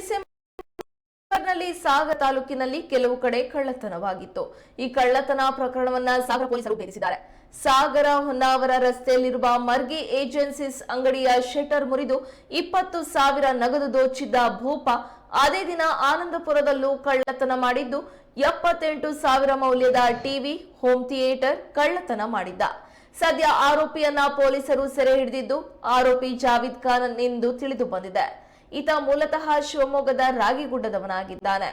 ಡಿಸೆಂಬರ್ನಲ್ಲಿ ಸಾಗರ ತಾಲೂಕಿನಲ್ಲಿ ಕೆಲವು ಕಡೆ ಕಳ್ಳತನವಾಗಿತ್ತು. ಈ ಕಳ್ಳತನ ಪ್ರಕರಣವನ್ನ ಸಾಗರ ಪೊಲೀಸರು ಭೇದಿಸಿದ್ದಾರೆ. ಸಾಗರ ಹೊನ್ನಾವರ ರಸ್ತೆಯಲ್ಲಿರುವ ಮರ್ಗಿ ಏಜೆನ್ಸೀಸ್ ಅಂಗಡಿಯ ಶೆಟರ್ ಮುರಿದು ಇಪ್ಪತ್ತು ಸಾವಿರ ನಗದು ದೋಚಿದ್ದ ಭೂಪ ಅದೇ ದಿನ ಆನಂದಪುರದಲ್ಲೂ ಕಳ್ಳತನ ಮಾಡಿದ್ದು, ಎಪ್ಪತ್ತೆಂಟು ಸಾವಿರ ಮೌಲ್ಯದ ಟಿವಿ, ಹೋಮ್ ಥಿಯೇಟರ್ ಕಳ್ಳತನ ಮಾಡಿದ್ದ. ಸದ್ಯ ಆರೋಪಿಯನ್ನ ಪೊಲೀಸರು ಸೆರೆ ಹಿಡಿದಿದ್ದು, ಆರೋಪಿ ಜಾವಿದ್ ಖಾನ್ ಎಂದು ತಿಳಿದು ಬಂದಿದೆ. ಈತ ಮೂಲತಃ ಶಿವಮೊಗ್ಗದ ರಾಗಿಗುಡ್ಡದವನಾಗಿದ್ದಾನೆ.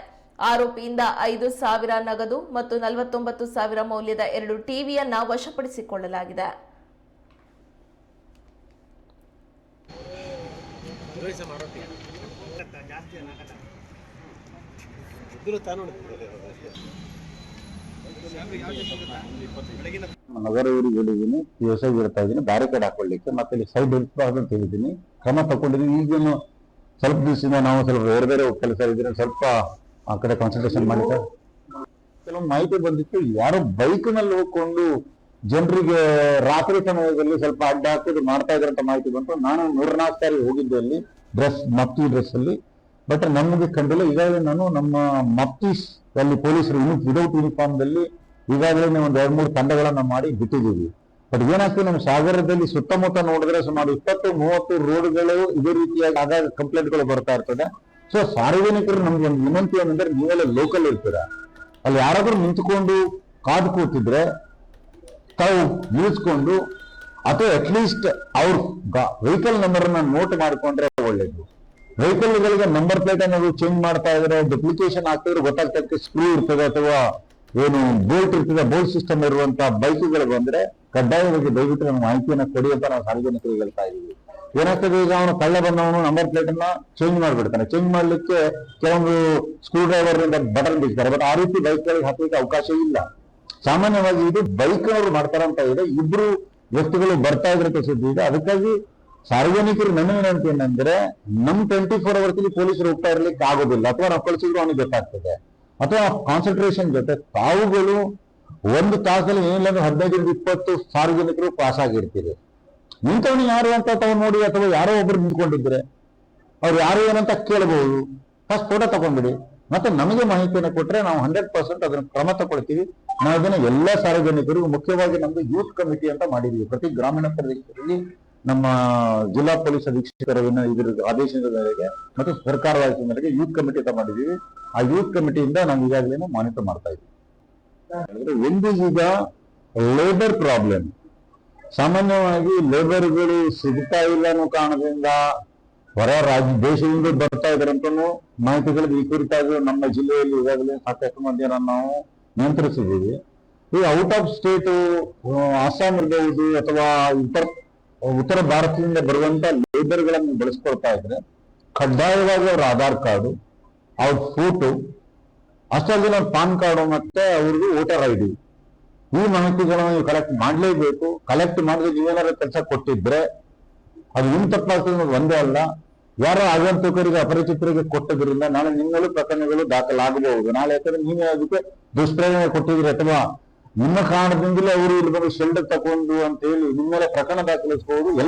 ಆರೋಪಿಯಿಂದ ಐದು ಸಾವಿರ ನಗದು ಮತ್ತು ನಲವತ್ತೊಂಬತ್ತು ಸಾವಿರ ಮೌಲ್ಯದ ಎರಡು ಟಿವಿಯನ್ನ ವಶಪಡಿಸಿಕೊಳ್ಳಲಾಗಿದೆ. ನಗರ ಊರಿಗೆ ಹೇಳಿದ್ದೀನಿ ಇರ್ತಾ ಇದ್ದೀನಿ, ಬ್ಯಾರಿಕೇಡ್ ಹಾಕೊಳ್ಳಿಕ್ಕೆ ಮತ್ತೆ ಸೈಡ್ ಇರ್ಬಾರ್ದು ಅದನ್ನು ತೆಗಿದೀನಿ ಕ್ರಮ ತಗೊಂಡಿದ್ದೀನಿ. ಈಗೇನು ಸ್ವಲ್ಪ ದಿವಸದಿಂದ ನಾವು ಸ್ವಲ್ಪ ಬೇರೆ ಬೇರೆ ಕೆಲಸ ಇದ್ರೆ ಸ್ವಲ್ಪ ಆ ಕಡೆ ಕಾನ್ಸಂಟ್ರೇಷನ್ ಮಾಡಿದ್ದೆ ಕೆಲವೊಂದು ಮಾಹಿತಿ ಬಂದಿತ್ತು, ಯಾರೋ ಬೈಕ್ನಲ್ಲಿ ಹೋಗ್ಕೊಂಡು ಜನರಿಗೆ ರಾತ್ರಿ ಸಮಯದಲ್ಲಿ ಸ್ವಲ್ಪ ಅಡ್ಡ ಹಾಕಿದ್ರು ಮಾಡ್ತಾ ಇದ್ರು ಅಂತ ಮಾಹಿತಿ ಬಂತು. ನಾನು ನೂರನಾಲ್ಕು ಸಾರಿ ಹೋಗಿದ್ದೆ ಅಲ್ಲಿ, ಡ್ರೆಸ್ ಮಪ್ತಿ ಡ್ರೆಸ್ ಅಲ್ಲಿ. ಬಟ್ ನಮಗೆ ಕಂಡಿಲ್ಲ ಈಗಾಗಲೇ ನಾನು ನಮ್ಮ ಮಪ್ತೀಸ್ ಅಲ್ಲಿ ಪೊಲೀಸರು ವಿದೌಟ್ ಯೂನಿಫಾರ್ಮ್ ದಲ್ಲಿ ಈಗಾಗಲೇ ಒಂದು ಎರಡ್ ಮೂರು ತಂಡಗಳನ್ನ ಮಾಡಿ ಬಿಟ್ಟಿದ್ದೀವಿ. ಬಟ್ ಏನಾಗ್ತದೆ ನಮ್ಮ ಸಾಗರದಲ್ಲಿ ಸುತ್ತಮುತ್ತ ನೋಡಿದ್ರೆ ಸುಮಾರು ಇಪ್ಪತ್ತು, ಮೂವತ್ತು ರೋಡ್ಗಳು ಇದೇ ರೀತಿಯಾಗಿ ಆಗಾಗ ಕಂಪ್ಲೇಂಟ್ಗಳು ಬರ್ತಾ ಇರ್ತದೆ. ಸೊ ಸಾರ್ವಜನಿಕರು ನಮ್ಗೆ ಒಂದು ವಿನಂತಿ ಏನಂದ್ರೆ ನೀವೆಲ್ಲ ಲೋಕಲ್ ಇರ್ತೀರಾ? ಅಲ್ಲಿ ಯಾರಾದರೂ ನಿಂತ್ಕೊಂಡು ಕಾದು ಕೂತಿದ್ರೆ ತಾವು ನಿಲ್ಲಿಸ್ಕೊಂಡು ಅಥವಾ ಅಟ್ಲೀಸ್ಟ್ ಅವ್ರ ವೆಹಿಕಲ್ ನಂಬರ್ ನೋಟ್ ಮಾಡಿಕೊಂಡ್ರೆ ಒಳ್ಳೇದು. ವೆಹಿಕಲ್ಗಳಿಗೆ ನಂಬರ್ ಪ್ಲೇಟ್ ಅನ್ನೋದು ಚೇಂಜ್ ಮಾಡ್ತಾ ಇದ್ರೆ ಡುಪ್ಲಿಕೇಶನ್ ಆಗ್ತಿದ್ರೆ ಗೊತ್ತಾಗ್ತದೆ ಸ್ಕ್ರೂ ಇರ್ತದೆ ಅಥವಾ ಏನು ಬೋಲ್ಟ್ ಇರ್ತದೆ ಬೋಲ್ಟ್ ಸಿಸ್ಟಮ್ ಇರುವಂತಹ ಬೈಕ್ಗಳು ಬಂದ್ರೆ ಕಡ್ಡಾಯವಾಗಿ ದಯವಿಟ್ಟು ನಮ್ಮ ಮಾಹಿತಿಯನ್ನ ಕೊಡಿ ಅಂತ ನಾವು ಸಾರ್ವಜನಿಕರಿಗೆ ಹೇಳ್ತಾ ಇದ್ದೀವಿ. ಏನಾಗ್ತದೆ ಈಗ ಅವನು ಕಳ್ಳ ಬಂದವನು ನಂಬರ್ ಪ್ಲೇಟ್ ಅನ್ನ ಚೇಂಜ್ ಮಾಡ್ಬಿಡ್ತಾನೆ. ಚೇಂಜ್ ಮಾಡ್ಲಿಕ್ಕೆ ಕೆಲವೊಂದು ಸ್ಕ್ರೂ ಡ್ರೈವರ್ ಬಟನ್ ಬಿಡ್ತಾರೆ. ಬಟ್ ಆ ರೀತಿ ಬೈಕ್ ಗಳಿಗೆ ಹಾಕಲಿಕ್ಕೆ ಅವಕಾಶ ಇಲ್ಲ. ಸಾಮಾನ್ಯವಾಗಿ ಇದು ಬೈಕ್ ಅವರು ಮಾಡ್ತಾರಂತ ಇದೆ ಇಬ್ರು ವ್ಯಕ್ತಿಗಳು ಬರ್ತಾ ಇದ್ರೆ ಸುದ್ದಿ ಇದೆ. ಅದಕ್ಕಾಗಿ ಸಾರ್ವಜನಿಕರು ನನ್ನ ವಿನಂತಿ ಏನಂದ್ರೆ, ನಮ್ ಟ್ವೆಂಟಿ ಫೋರ್ ಅವರ್ಸ್ ಅಲ್ಲಿ ಪೊಲೀಸರು ಹೋಗ್ತಾ ಇರ್ಲಿಕ್ಕೆ ಆಗೋದಿಲ್ಲ. ಅಥವಾ ನಾವು ಕಳಿಸಿದ್ರು ಅವನಿಗೆ ಗೊತ್ತಾಗ್ತದೆ. ಅಥವಾ ಕಾನ್ಸಂಟ್ರೇಷನ್ ಜೊತೆ ತಾವುಗಳು ಒಂದು ತಾಸಲ್ಲಿ ಏನಿಲ್ಲ ಅಂದ್ರೆ ಹದಿನೈದರಿಂದ ಇಪ್ಪತ್ತು ಸಾರ್ವಜನಿಕರು ಪಾಸ್ ಆಗಿರ್ತೀರಿ. ನಿಂತವನು ಯಾರು ಅಂತ ತಾವು ನೋಡಿ ಅಥವಾ ಯಾರೋ ಒಬ್ರು ನಿಂತ್ಕೊಂಡಿದ್ರೆ, ಅವ್ರು ಯಾರು ಏನಂತ ಕೇಳಬಹುದು ಫಸ್ಟ್ ಫೋಟೋ ತಗೊಂಡ್ಬಿಡಿ. ಮತ್ತೆ ನಮಗೆ ಮಾಹಿತಿಯನ್ನು ಕೊಟ್ರೆ ನಾವು ಹಂಡ್ರೆಡ್ ಪರ್ಸೆಂಟ್ ಅದನ್ನು ಕ್ರಮ ತಗೊಳ್ತೀವಿ. ನಾವು ಅದನ್ನ ಎಲ್ಲ ಸಾರ್ವಜನಿಕರಿಗೂ ಮುಖ್ಯವಾಗಿ ನಮ್ದು ಯೂತ್ ಕಮಿಟಿ ಅಂತ ಮಾಡಿದೀವಿ ಪ್ರತಿ ಗ್ರಾಮೀಣ ಪ್ರದೇಶದಲ್ಲಿ ನಮ್ಮ ಜಿಲ್ಲಾ ಪೊಲೀಸ್ ಅಧೀಕ್ಷಕರ ಇದ್ರ ಆದೇಶದ ಮೇರೆಗೆ ಮತ್ತು ಸರ್ಕಾರದ ಆದೇಶದ ಮೇರೆಗೆ ಯೂತ್ ಕಮಿಟಿ ಅಂತ ಮಾಡಿದೀವಿ ಆ ಯೂತ್ ಕಮಿಟಿಯಿಂದ ನಾವು ಈಗಾಗಲೇ ಮಾನಿಟರ್ ಮಾಡ್ತಾ ಇದ್ದೀವಿ. ಅಂದ್ರೆ ಒಂದು ಈಗ ಲೇಬರ್ ಪ್ರಾಬ್ಲಮ್ ಸಾಮಾನ್ಯವಾಗಿ ಲೇಬರ್ಗಳು ಸಿಗ್ತಾ ಇಲ್ಲ ಅನ್ನೋ ಕಾರಣದಿಂದ ಹೊರ ರಾಜ್ಯ ದೇಶದಿಂದ ಬರ್ತಾ ಇದ್ರಂತೂ ಮಾಹಿತಿಗಳು ಈ ಕುರಿತಾಗಿ ನಮ್ಮ ಜಿಲ್ಲೆಯಲ್ಲಿ ಈಗಾಗಲೇ ಸಾಕಷ್ಟು ಮಂದಿಯನ್ನು ನಾವು ನಿಯಂತ್ರಿಸಿದ್ದೀವಿ. ಈ ಔಟ್ ಆಫ್ ಸ್ಟೇಟ್ ಅಸ್ಸಾಂ ಇರ್ಬಹುದು ಅಥವಾ ಉತ್ತರ ಉತ್ತರ ಭಾರತದಿಂದ ಬರುವಂತ ಲೇಬರ್ಗಳನ್ನು ಬಳಸ್ಕೊಳ್ತಾ ಇದ್ರೆ. ಕಡ್ಡಾಯವಾಗಿ ಅವರ ಆಧಾರ್ ಕಾರ್ಡು, ಅವ್ರ ಫೋಟೋ ಅಷ್ಟೊಂದಿನ ಪಾನ್ ಕಾರ್ಡು ಮತ್ತೆ ಅವ್ರಿಗೆ ವೋಟರ್ ಐ ಡಿ ಈ ಮಾಹಿತಿಗಳನ್ನು ನೀವು ಕಲೆಕ್ಟ್ ಮಾಡಲೇಬೇಕು. ಕಲೆಕ್ಟ್ ಮಾಡಿದ್ರೆ ನೀವೇನಾದ್ರು ಕೆಲಸ ಕೊಟ್ಟಿದ್ರೆ, ಅದು ನಿಮ್ಮ ತಪ್ಪಾಗ್ತದೆ ಒಂದೇ ಅಲ್ಲ. ಯಾರೋ ಆಗಂತುಕರಿಗೆ, ಅಪರಿಚಿತರಿಗೆ ಕೊಟ್ಟದ್ರಿಂದ ನಾಳೆ ನಿಮ್ಮಲ್ಲೂ ಪ್ರಕರಣಗಳು ದಾಖಲಾಗಬಹುದು. ನಾಳೆ ಯಾಕಂದ್ರೆ ನೀವೇ ಅದಕ್ಕೆ ದುಷ್ಪ್ರೇರಣೆ ಕೊಟ್ಟಿದ್ರಿ ಅಥವಾ ನಿಮ್ಮ ಕಾರಣದಿಂದಲೇ ಅವರು ಇಲ್ಲಿ ಬಂದು ಶೆಲ್ಟರ್ ತಗೊಂಡು ಅಂತ ಹೇಳಿ ನಿಮ್ಮ ಮೇಲೆ ಪ್ರಕರಣ ದಾಖಲಿಸಬಹುದು